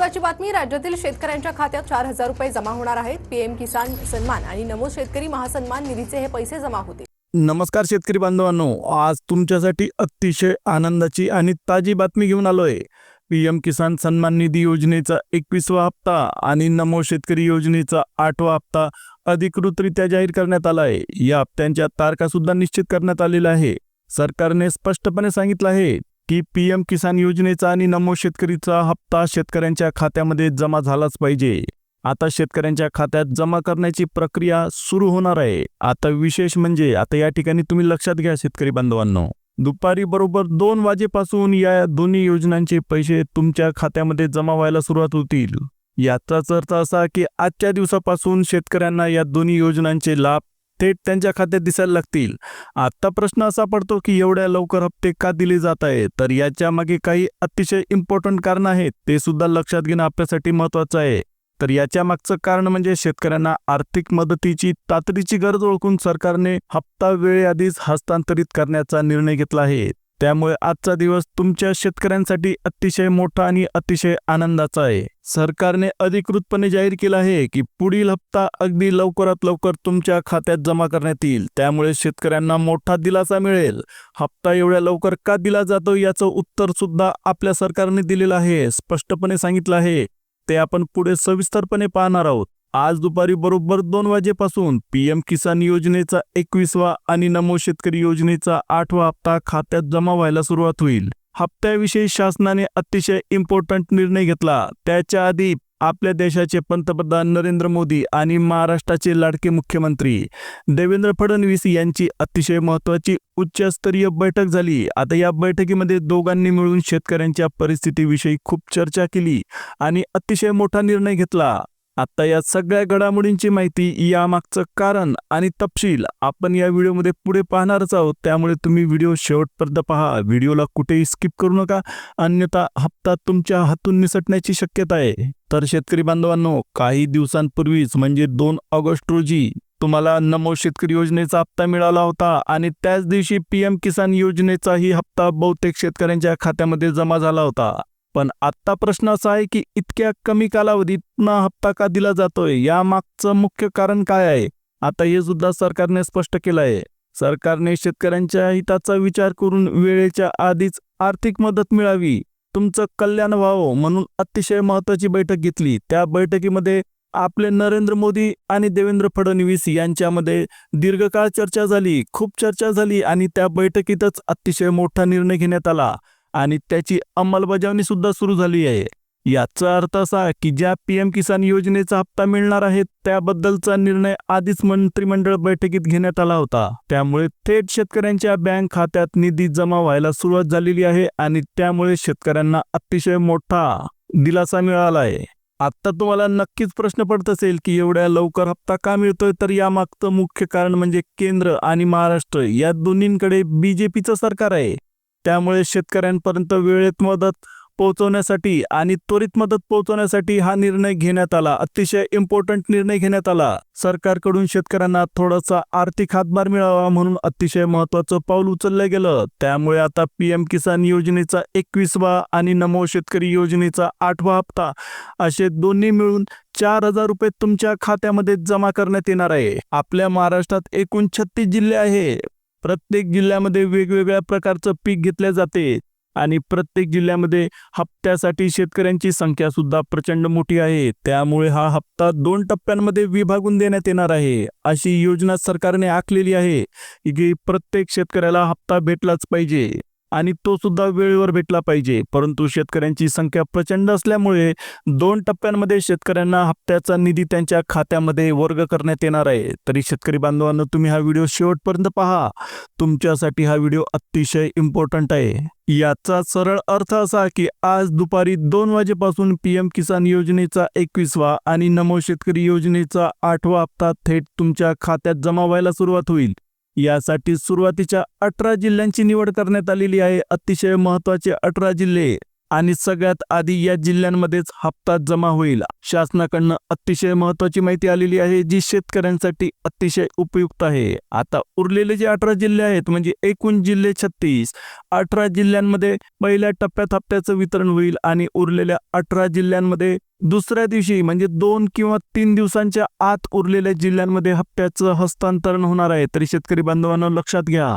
महत्वाची बातमी राज्यातील शेतकऱ्यांच्या खात्यात चार हजार रुपये जमा होणार आहेत. पीएम किसान सन्मान आणि नमो शेतकरी महासन्मान निधीचे हे पैसे जमा होतील. नमस्कार शेतकरी बांधवांनो आज तुमच्यासाठी अतिशय आनंदाची आणि ताजी बातमी घेऊन आलोय. पीएम किसान सन्मान निधी योजनेचा एकवीसवा हप्ता आणि नमो शेतकरी योजनेचा आठवा हप्ता अधिकृतरित्या जाहीर करण्यात आला आहे या हप्त्यांच्या तारखा सुद्धा निश्चित करण्यात आलेल्या आहे. सरकारने स्पष्टपणे सांगितलं आहे की पीएम किसान योजनेचा आणि नमो शेतकरीचा हप्ता शेतकऱ्यांच्या खात्यामध्ये जमा झालाच पाहिजे. आता शेतकऱ्यांच्या खात्यात जमा करण्याची प्रक्रिया सुरू होणार आहे. आता विशेष म्हणजे आता या ठिकाणी तुम्ही लक्षात घ्या शेतकरी बांधवांनो. दुपारी बरोबर दोन वाजेपासून या दोन्ही योजनांचे पैसे तुमच्या खात्यामध्ये जमा व्हायला सुरुवात होतील. याचाच अर्थ असा की आजच्या दिवसापासून शेतकऱ्यांना या दोन्ही योजनांचे लाभ थेट त्यांच्या खात्यात दिसायला लागतील. आता प्रश्न असा पडतो की एवढ्या लवकर हप्ते का दिले जात आहे तर याच्या मागे काही अतिशय इम्पॉर्टंट कारण आहेत ते सुद्धा लक्षात घेणं आपल्यासाठी महत्वाचं आहे. तर याच्या मागचं कारण म्हणजे शेतकऱ्यांना आर्थिक मदतीची तातडीची गरज ओळखून सरकारने हप्ता वेळेआधीच हस्तांतरित करण्याचा निर्णय घेतला आहे. त्यामुळे आजचा दिवस तुमच्या शेतकऱ्यांसाठी अतिशय मोठा आणि अतिशय आनंदाचा आहे. सरकारने अधिकृतपणे जाहीर केलं आहे की पुढील हप्ता अगदी लवकरात लवकर तुमच्या खात्यात जमा करण्यात येईल. त्यामुळे शेतकऱ्यांना मोठा दिलासा मिळेल. हप्ता एवढ्या लवकर का दिला जातो याचं उत्तर सुद्धा आपल्या सरकारने दिलेलं आहे. स्पष्टपणे सांगितलं आहे. ते आपण पुढे सविस्तरपणे पाहणार आहोत. आज दुपारी बरोबर दोन वाजेपासून पीएम किसान योजनेचा एकवीसवा आणि नमो शेतकरी योजनेचा आठवा हप्ता खात्यात जमा व्हायला सुरुवात होईल. हप्त्याविषयी शासनाने अतिशय इम्पॉर्टंट निर्णय घेतला. त्याच्या आधी आपल्या देशाचे पंतप्रधान नरेंद्र मोदी आणि महाराष्ट्राचे लाडके मुख्यमंत्री देवेंद्र फडणवीस यांची अतिशय महत्वाची उच्चस्तरीय बैठक झाली. आता या बैठकीमध्ये दोघांनी मिळून शेतकऱ्यांच्या परिस्थितीविषयी खूप चर्चा केली आणि अतिशय मोठा निर्णय घेतला. आता या सगळ्या घडामोडींची माहिती यामागचं कारण आणि तपशील आपण या व्हिडिओमध्ये पुढे पाहणारच आहोत. त्यामुळे तुम्ही व्हिडिओ शेवटपर्यंत पहा. व्हिडिओला कुठेही स्किप करू नका. अन्यथा हप्ता तुमच्या हातून निसटण्याची शक्यता आहे. तर शेतकरी बांधवांनो काही दिवसांपूर्वीच म्हणजे दोन ऑगस्ट रोजी तुम्हाला नमो शेतकरी योजनेचा हप्ता मिळाला होता आणि त्याच दिवशी पी एम किसान योजनेचाही हप्ता बहुतेक शेतकऱ्यांच्या खात्यामध्ये जमा झाला होता. पण आत्ता प्रश्न असा आहे की इतक्या कमी कालावधीत पुन्हा हप्ता का दिला जातोय? या मागचं मुख्य कारण काय आहे? आता हे सुद्धा सरकारने स्पष्ट केलं आहे. सरकारने शेतकऱ्यांच्या हिताचा विचार करून वेळेच्या आधीच आर्थिक मदत मिळावी. तुमचं कल्याण व्हावं म्हणून अतिशय महत्वाची बैठक घेतली. त्या बैठकीमध्ये आपले नरेंद्र मोदी आणि देवेंद्र फडणवीस यांच्यामध्ये दीर्घकाळ चर्चा झाली खूप चर्चा झाली आणि त्या बैठकीतच अतिशय मोठा निर्णय घेण्यात आला. आणि त्याची अंमलबजावणी सुद्धा सुरू झाली आहे. याचा अर्थ असा की ज्या पी एम किसान योजनेचा हप्ता मिळणार आहे त्याबद्दलचा निर्णय आधीच मंत्रिमंडळ बैठकीत घेण्यात आला होता. त्यामुळे थेट शेतकऱ्यांच्या बँक खात्यात निधी जमा व्हायला सुरुवात झालेली आहे आणि त्यामुळे शेतकऱ्यांना अतिशय मोठा दिलासा मिळाला आहे. आत्ता तुम्हाला नक्कीच प्रश्न पडत असेल की एवढ्या लवकर हप्ता का मिळतोय तर यामागचं मुख्य कारण म्हणजे केंद्र आणि महाराष्ट्र या दोन्हींकडे बीजेपीचं सरकार आहे. त्यामुळे शेतकऱ्यांपर्यंत वेळेत मदत पोहोचवण्यासाठी आणि त्वरित मदत पोहोचवण्यासाठी हा निर्णय घेण्यात आला. अतिशय इम्पॉर्टंट निर्णय घेण्यात आला. सरकारकडून शेतकऱ्यांना थोडासा आर्थिक हातभार मिळावा म्हणून अतिशय महत्वाचं पाऊल उचललं गेलं. त्यामुळे आता पीएम किसान योजनेचा एकवीसवा आणि नमो शेतकरी योजनेचा आठवा हप्ता असे दोन्ही मिळून चार हजार रुपये तुमच्या खात्यामध्ये जमा करण्यात येणार आहे. आपल्या महाराष्ट्रात एकूण छत्तीस जिल्हे आहे. प्रत्येक जिल्ह्यामध्ये वेगवेगळ्या प्रकारचं पीक घेतले जाते आणि प्रत्येक जिल्ह्यामध्ये हप्त्यासाठी शेतकऱ्यांची संख्या सुद्धा प्रचंड मोठी आहे. त्यामुळे हा हप्ता दोन टप्प्यांमध्ये विभागून देण्यात येणार आहे. अशी योजना सरकारने आखलेली आहे की प्रत्येक शेतकऱ्याला हप्ता भेटलाच पाहिजे. आणि तो सुद्धा वेळेवर भेटला पाहिजे. परंतु शेतकऱ्यांची संख्या प्रचंड असल्यामुळे दोन टप्प्यांमध्ये शेतकऱ्यांना हप्त्याचा निधी त्यांच्या खात्यामध्ये वर्ग करण्यात येणार आहे. तरी शेतकरी बांधवांना तुम्ही हा व्हिडिओ शेवटपर्यंत पहा. तुमच्यासाठी हा व्हिडिओ अतिशय इम्पॉर्टंट आहे. याचा सरळ अर्थ असा की आज दुपारी दोन वाजेपासून पीएम किसान योजनेचा एकवीसवा आणि नमो शेतकरी योजनेचा आठवा हप्ता थेट तुमच्या खात्यात जमा व्हायला सुरुवात होईल. यासाठी सुरुवातीच्या अठरा जिल्ह्यांची निवड करण्यात आलेली आहे. अतिशय महत्त्वाचे अठरा जिल्हे आणि सगळ्यात आधी या जिल्ह्यांमध्येच हप्ता जमा होईल. शासनाकडनं अतिशय महत्वाची माहिती आलेली आहे जी शेतकऱ्यांसाठी अतिशय उपयुक्त आहे. आता उरलेले जे अठरा जिल्हे आहेत म्हणजे एकूण जिल्हे छत्तीस अठरा जिल्ह्यांमध्ये पहिल्या टप्प्यात हप्त्याचं वितरण होईल आणि उरलेल्या अठरा जिल्ह्यांमध्ये दुसऱ्या दिवशी म्हणजे दोन किंवा तीन दिवसांच्या आत उरलेल्या जिल्ह्यांमध्ये हप्त्याचं हस्तांतरण होणार आहे. तरी शेतकरी बांधवांना लक्षात घ्या.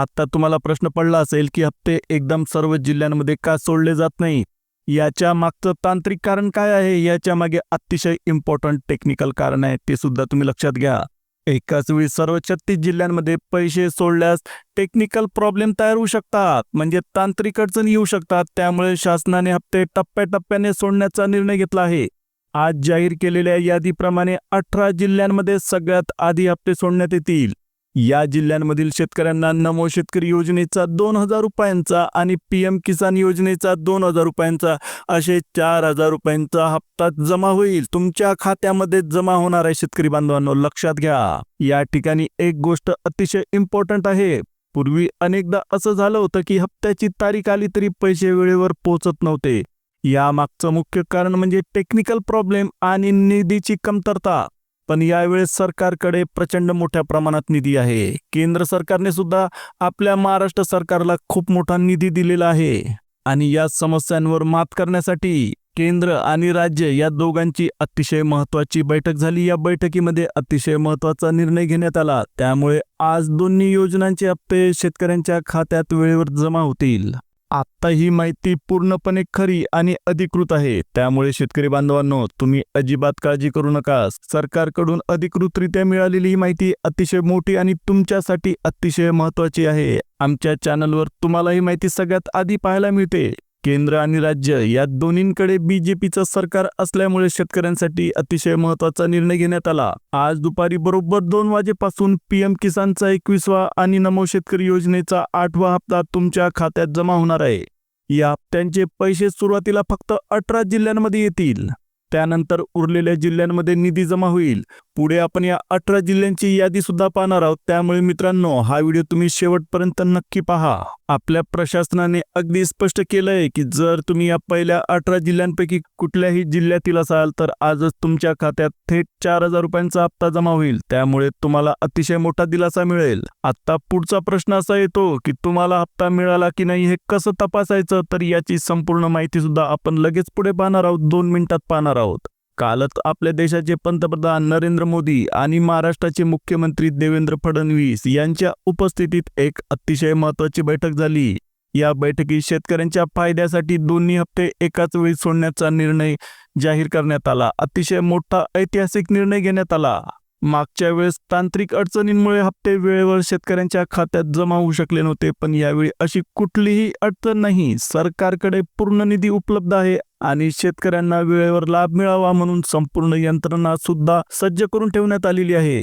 आता तुम्हाला प्रश्न पडला असेल की हप्ते एकदम सर्व जिल्ह्यांमध्ये का सोडले जात नाही याच्या मागचं तांत्रिक कारण काय आहे? याच्या मागे अतिशय इम्पॉर्टंट टेक्निकल कारण आहे ते सुद्धा तुम्ही लक्षात घ्या. एकाच वेळी सर्व छत्तीस जिल्ह्यांमध्ये पैसे सोडल्यास टेक्निकल प्रॉब्लेम तयार होऊ शकतात. म्हणजे तांत्रिक अडचणी येऊ शकतात. त्यामुळे शासनाने हप्ते टप्प्याटप्प्याने सोडण्याचा निर्णय घेतला आहे. आज जाहीर केलेल्या यादीप्रमाणे अठरा जिल्ह्यांमध्ये सगळ्यात आधी हप्ते सोडण्यात येतील. या जिल्ह्यांमधील शेतकऱ्यांना नमो शेतकरी योजनेचा दोन हजार रुपयांचा आणि पी एम किसान योजनेचा दोन हजार रुपयांचा असे चार हजार रुपयांचा हप्ता जमा होईल. तुमच्या खात्यामध्ये जमा होणार आहे शेतकरी बांधवांनो लक्षात घ्या. या ठिकाणी एक गोष्ट अतिशय इम्पॉर्टंट आहे. पूर्वी अनेकदा असं झालं होतं की हप्त्याची तारीख आली तरी पैसे वेळेवर पोहोचत नव्हते. यामागचं मुख्य कारण म्हणजे टेक्निकल प्रॉब्लेम आणि निधीची कमतरता. पण यावेळेस सरकारकडे प्रचंड मोठ्या प्रमाणात निधी आहे. केंद्र सरकारने सुद्धा आपल्या महाराष्ट्र सरकारला खूप मोठा निधी दिलेला आहे. आणि या समस्यांवर मात करण्यासाठी केंद्र आणि राज्य या दोघांची अतिशय महत्वाची बैठक झाली. या बैठकीमध्ये अतिशय महत्त्वाचा निर्णय घेण्यात आला. त्यामुळे आज दोन्ही योजनांचे हप्ते शेतकऱ्यांच्या खात्यात वेळेवर जमा होतील. आत्ता ही माहिती पूर्णपणे खरी आणि अधिकृत आहे. त्यामुळे शेतकरी बांधवांनो तुम्ही अजिबात काळजी करू नका. सरकारकडून अधिकृतरित्या मिळालेली ही माहिती अतिशय मोठी आणि तुमच्यासाठी अतिशय महत्वाची आहे. आमच्या चॅनलवर तुम्हाला ही माहिती सगळ्यात आधी पाहायला मिळते. केंद्र आणि राज्य या दोन्हींकडे बीजेपीचं सरकार असल्यामुळे शेतकऱ्यांसाठी अतिशय महत्त्वाचा निर्णय घेण्यात आला. आज दुपारी बरोबर दोन वाजेपासून पीएम किसानचा एकवीसवा आणि नमो शेतकरी योजनेचा आठवा हप्ता तुमच्या खात्यात जमा होणार आहे. या हप्त्यांचे पैसे सुरुवातीला फक्त अठरा जिल्ह्यांमध्ये येतील. त्यानंतर उरलेल्या जिल्ह्यांमध्ये निधी जमा होईल. पुढे आपण या अठरा जिल्ह्यांची यादी सुद्धा पाहणार आहोत. त्यामुळे मित्रांनो हा व्हिडिओ तुम्ही शेवटपर्यंत नक्की पहा. आपल्या प्रशासनाने अगदी स्पष्ट केलंय की जर तुम्ही या पहिल्या अठरा जिल्ह्यांपैकी कुठल्याही जिल्ह्यातील असाल तर आजच तुमच्या खात्यात थेट चार हजार रुपयांचा हप्ता जमा होईल. त्यामुळे तुम्हाला अतिशय मोठा दिलासा मिळेल. आता पुढचा प्रश्न असा येतो की तुम्हाला हप्ता मिळाला की नाही हे कसं तपासायचं? तर याची संपूर्ण माहिती सुद्धा आपण लगेच पुढे पाहणार आहोत. दोन मिनिटात पाहणार आहोत. कालच आपल्या देशाचे पंतप्रधान नरेंद्र मोदी आणि महाराष्ट्राचे मुख्यमंत्री देवेंद्र फडणवीस यांच्या उपस्थितीत एक अतिशय महत्वाची बैठक झाली. या बैठकीत शेतकऱ्यांच्या फायद्यासाठी दोन्ही हप्ते एकाच वेळी सोडण्याचा निर्णय जाहीर करण्यात आला. अतिशय मोठा ऐतिहासिक निर्णय घेण्यात आला. मागच्या वेळेस तांत्रिक अडचणींमुळे हप्ते वेळेवर शेतकऱ्यांच्या खात्यात जमा होऊ शकले नव्हते पण यावेळी अशी कुठलीही अडचण नाही. सरकारकडे पूर्ण निधी उपलब्ध आहे आणि शेतकऱ्यांना वेळेवर लाभ मिळावा म्हणून संपूर्ण यंत्रणा सुद्धा सज्ज करून ठेवण्यात आलेली आहे.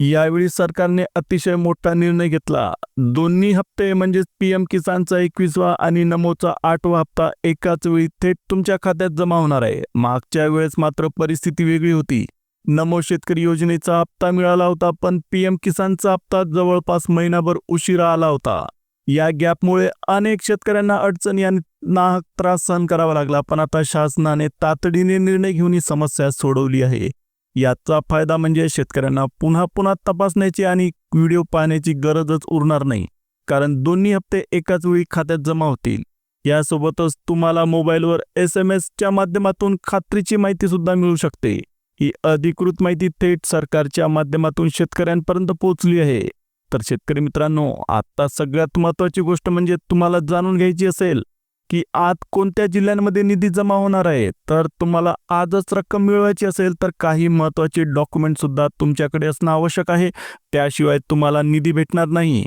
यावेळी सरकारने अतिशय मोठा निर्णय घेतला. दोन्ही हप्ते म्हणजेच पी एम किसानचा एकवीसवा आणि नमोचा आठवा हप्ता एकाच वेळी थेट तुमच्या खात्यात जमा होणार आहे. मागच्या वेळेस मात्र परिस्थिती वेगळी होती. नमो शेतकरी योजनेचा हप्ता मिळाला होता पण पीएम किसानचा हप्ता जवळपास महिनाभर उशिरा आला होता. या गॅपमुळे अनेक शेतकऱ्यांना अडचणी आणि नाहक त्रास सहन करावा लागला पण आता शासनाने तातडीने निर्णय घेऊन ही समस्या सोडवली आहे. याचा फायदा म्हणजे शेतकऱ्यांना पुन्हा पुन्हा तपासण्याची आणि व्हिडिओ पाहण्याची गरजच उरणार नाही कारण दोन्ही हप्ते एकाच वेळी खात्यात जमा होतील. यासोबतच तुम्हाला मोबाईलवर एस एम एसच्या माध्यमातून खात्रीची माहिती सुद्धा मिळू शकते. ही अधिकृत माहिती थेट सरकारच्या माध्यमातून शेतकऱ्यांपर्यंत पोहोचली आहे. तर शेतकरी मित्रांनो आता सगळ्यात महत्वाची गोष्ट म्हणजे तुम्हाला जाणून घ्यायची असेल की आत कोणत्या जिल्ह्यांमध्ये निधी जमा होणार आहे. तर तुम्हाला आजच रक्कम मिळवायची असेल तर काही महत्त्वाचे डॉक्युमेंट सुद्धा तुमच्याकडे असणं आवश्यक आहे. त्याशिवाय तुम्हाला निधी भेटणार नाही.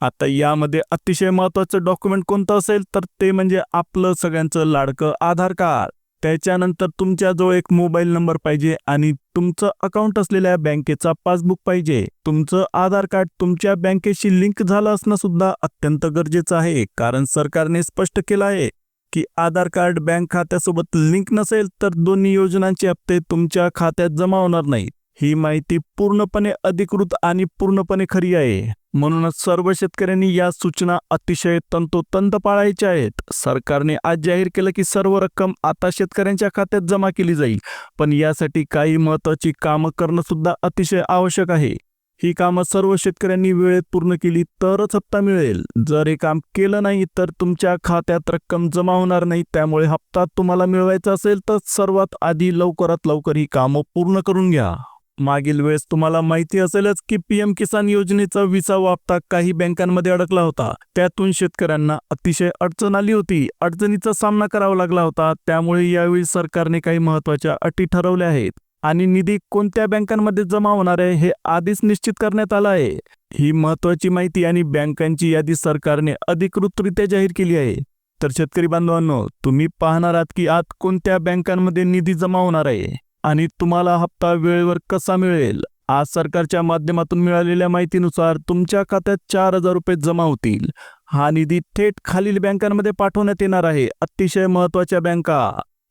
आता यामध्ये अतिशय महत्वाचं डॉक्युमेंट कोणतं असेल तर ते म्हणजे आपलं सगळ्यांचं लाडकं आधार कार्ड. त्याच्यानंतर तुमच्याजवळ एक मोबाईल नंबर पाहिजे आणि तुमचं अकाउंट असलेल्या बँकेचा पासबुक पाहिजे. तुमचं आधार कार्ड तुमच्या बँकेशी लिंक झालं असणं सुद्धा अत्यंत गरजेचं आहे कारण सरकारने स्पष्ट केलं आहे की आधार कार्ड बँक खात्यासोबत लिंक नसेल तर दोन्ही योजनांचे हप्ते तुमच्या खात्यात जमा होणार नाही ही माहिती पूर्णपणे अधिकृत आणि पूर्णपणे खरी आहे. म्हणूनच सर्व शेतकऱ्यांनी या सूचना अतिशय तंतोतंत पाळायच्या आहेत. सरकारने आज जाहीर केलं की सर्व रक्कम आता शेतकऱ्यांच्या खात्यात जमा केली जाईल. पण यासाठी काही महत्वाची कामं करणं सुद्धा अतिशय आवश्यक आहे. ही कामं सर्व शेतकऱ्यांनी वेळेत पूर्ण केली तरच हप्ता मिळेल. जर हे काम केलं नाही तर तुमच्या खात्यात रक्कम जमा होणार नाही. त्यामुळे हप्ता तुम्हाला मिळवायचा असेल तर सर्वात आधी लवकरात लवकर ही कामं पूर्ण करून घ्या. मागील वेळेस तुम्हाला माहिती असेलच की पीएम किसान योजनेचा विसावा हप्ता काही बँकांमध्ये अडकला होता. त्यातून शेतकऱ्यांना अतिशय अडचण आली होती. अडचणीचा सामना करावा लागला होता. त्यामुळे यावेळी सरकारने काही महत्त्वाच्या अटी ठरवल्या आहेत. आणि निधी कोणत्या बँकांमध्ये जमा होणार आहे हे आधीच निश्चित करण्यात आलं आहे. ही महत्वाची माहिती आणि बँकांची यादी सरकारने अधिकृतरित्या जाहीर केली आहे. तर शेतकरी बांधवांनो तुम्ही पाहणार आहात की आज कोणत्या बँकांमध्ये निधी जमा होणार आहे? आणि तुम्हाला हप्ता वेळेवर कसा मिळेल? आज सरकारच्या माध्यमातून मिळालेल्या माहितीनुसार तुमच्या खात्यात चार हजार रुपये जमा होतील. हा निधी थेट खालील बँकांमध्ये पाठवण्यात येणार आहे. अतिशय महत्त्वाच्या बँका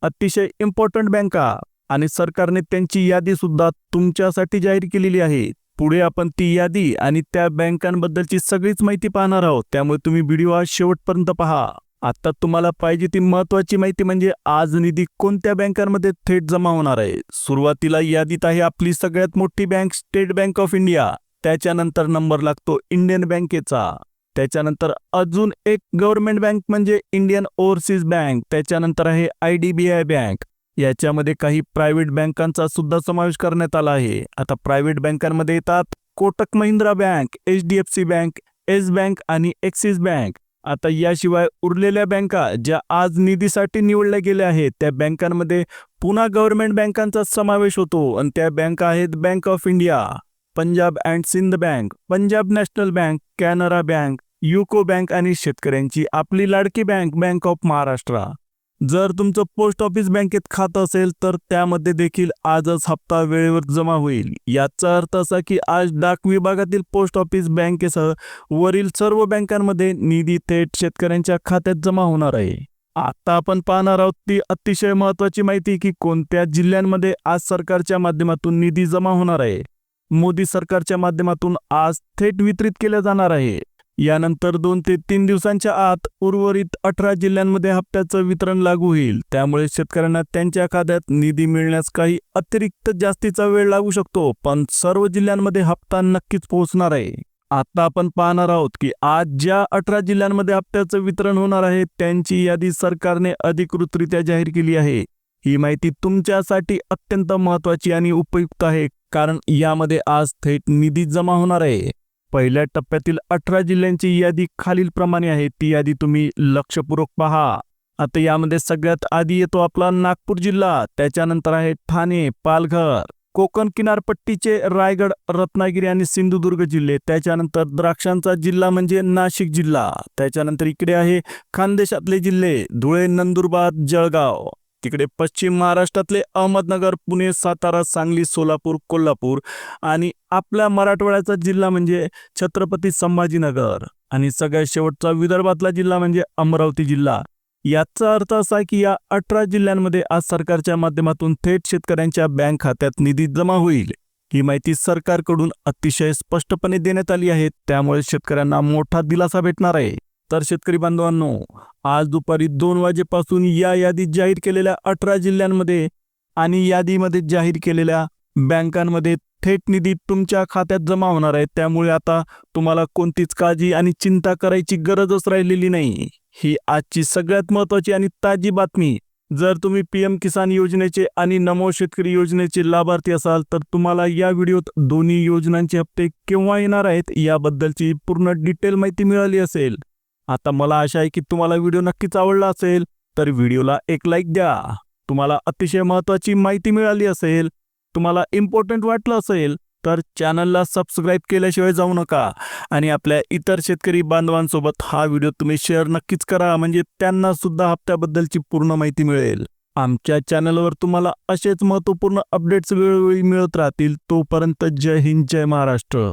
अतिशय इम्पॉर्टंट बँका आणि सरकारने त्यांची यादी सुद्धा तुमच्यासाठी जाहीर केलेली आहे. पुढे आपण ती यादी आणि त्या बँकांबद्दलची सगळीच माहिती पाहणार आहोत. त्यामुळे तुम्ही व्हिडिओ आज शेवटपर्यंत पहा. आता तुम्हाला पाहिजे ती महत्वाची माहिती म्हणजे आज निधी कोणत्या बँकांमध्ये थेट जमा होणार आहे? सुरुवातीला यादीत आहे आपली सगळ्यात मोठी bank state bank of India. त्याच्यानंतर नंबर लागतो इंडियन बँकेचा. त्याच्यानंतर अजून एक गव्हर्नमेंट बँक म्हणजे इंडियन ओव्हरसीज बँक. त्याच्यानंतर आहे I D B I bank. याच्यामध्ये काही प्रायव्हेट बँकांचा सुद्धा समावेश करण्यात आला आहे. आता प्रायव्हेट बँकांमध्ये येतात Kotak Mahindra bank H D F C bank yes bank आणि एक्सिस बँक. आता याशिवाय उरलेल्या बँका ज्या आज निधीसाठी निवडल्या गेल्या आहेत त्या बँकांमध्ये पुन्हा गव्हर्नमेंट बँकांचा समावेश होतो आणि त्या बँका आहेत bank of India Punjab and Sind bank Punjab national bank Canara bank UCO bank आणि शेतकऱ्यांची आपली लाडकी बँक बँक ऑफ महाराष्ट्र. जर तुमचं पोस्ट ऑफिस बँकेत खातं असेल तर त्यामध्ये देखील आजच हप्ता वेळेवर जमा होईल. याचा अर्थ असा की आज डाक विभागातील पोस्ट ऑफिस बँकेसह वरील सर्व बँकांमध्ये निधी थेट शेतकऱ्यांच्या खात्यात जमा होणार आहे. आता आपण पाहणार आहोत ती अतिशय महत्वाची माहिती की कोणत्या जिल्ह्यांमध्ये आज सरकारच्या माध्यमातून निधी जमा होणार आहे. मोदी सरकारच्या माध्यमातून आज थेट वितरित केल्या जाणार आहे. यानंतर दोन ते तीन दिवसांच्या आत उर्वरित अठरा जिल्ह्यांमध्ये हप्त्याचं वितरण लागू होईल. त्यामुळे शेतकऱ्यांना त्यांच्या खात्यात निधी मिळण्यास काही अतिरिक्त जास्तीचा वेळ लागू शकतो पण सर्व जिल्ह्यांमध्ये हप्ता नक्कीच पोहोचणार आहे. आता आपण पाहणार आहोत की आज ज्या अठरा जिल्ह्यांमध्ये हप्त्याचं वितरण होणार आहे त्यांची यादी सरकारने अधिकृतरित्या जाहीर केली आहे. ही माहिती तुमच्यासाठी अत्यंत महत्वाची आणि उपयुक्त आहे कारण यामध्ये आज थेट निधी जमा होणार आहे. पहिल्या टप्प्यातील अठरा जिल्ह्यांची यादी खालीलप्रमाणे आहे. ती यादी तुम्ही लक्षपूर्वक पहा. आता यामध्ये सगळ्यात आधी येतो आपला नागपूर जिल्हा. त्याच्यानंतर आहे ठाणे पालघर कोकण किनारपट्टीचे रायगड रत्नागिरी आणि सिंधुदुर्ग जिल्हे. त्याच्यानंतर द्राक्षांचा जिल्हा म्हणजे नाशिक जिल्हा. त्याच्यानंतर इकडे आहे खानदेशातले जिल्हे. धुळे नंदुरबार जळगाव. तिकडे पश्चिम महाराष्ट्रातले अहमदनगर पुणे सातारा सांगली सोलापूर कोल्हापूर आणि आपल्या मराठवाड्याचा जिल्हा म्हणजे छत्रपती संभाजीनगर. आणि सगळ्यात शेवटचा विदर्भातला जिल्हा म्हणजे अमरावती जिल्हा. याचा अर्थ असा की या अठरा जिल्ह्यांमध्ये आज सरकारच्या माध्यमातून थेट शेतकऱ्यांच्या बँक खात्यात निधी जमा होईल. ही माहिती सरकारकडून अतिशय स्पष्टपणे देण्यात आली आहे. त्यामुळे शेतकऱ्यांना मोठा दिलासा भेटणार आहे. तर शेतकरी बांधवांनो आज दुपारी दोन वाजेपासून या यादीत जाहीर केलेल्या अठरा जिल्ह्यांमध्ये आणि यादीमध्ये जाहीर केलेल्या बँकांमध्ये थेट निधी तुमच्या खात्यात जमा होणार आहे. त्यामुळे आता तुम्हाला कोणतीच काळजी आणि चिंता करायची गरजच राहिलेली नाही. ही आजची सगळ्यात महत्वाची आणि ताजी बातमी. जर तुम्ही पी एम किसान योजनेचे आणि नमो शेतकरी योजनेचे लाभार्थी असाल तर तुम्हाला या व्हिडिओत दोन्ही योजनांचे हप्ते केव्हा येणार आहेत याबद्दलची पूर्ण डिटेल माहिती मिळाली असेल. आता मला आशा आहे की तुम्हाला व्हिडिओ नक्कीच आवडला असेल. तर व्हिडिओला एक लाईक द्या. तुम्हाला अतिशय महत्त्वाची माहिती मिळाली असेल तुम्हाला इम्पॉर्टंट वाटलं असेल तर चॅनलला सबस्क्राईब केल्याशिवाय जाऊ नका. आणि आपल्या इतर शेतकरी बांधवांसोबत हा व्हिडिओ तुम्ही शेअर नक्कीच करा. म्हणजे त्यांना सुद्धा हप्त्याबद्दलची पूर्ण माहिती मिळेल. आमच्या चॅनलवर तुम्हाला असेच महत्त्वपूर्ण अपडेट्स वेळोवेळी मिळत राहतील. तोपर्यंत जय हिंद जय महाराष्ट्र.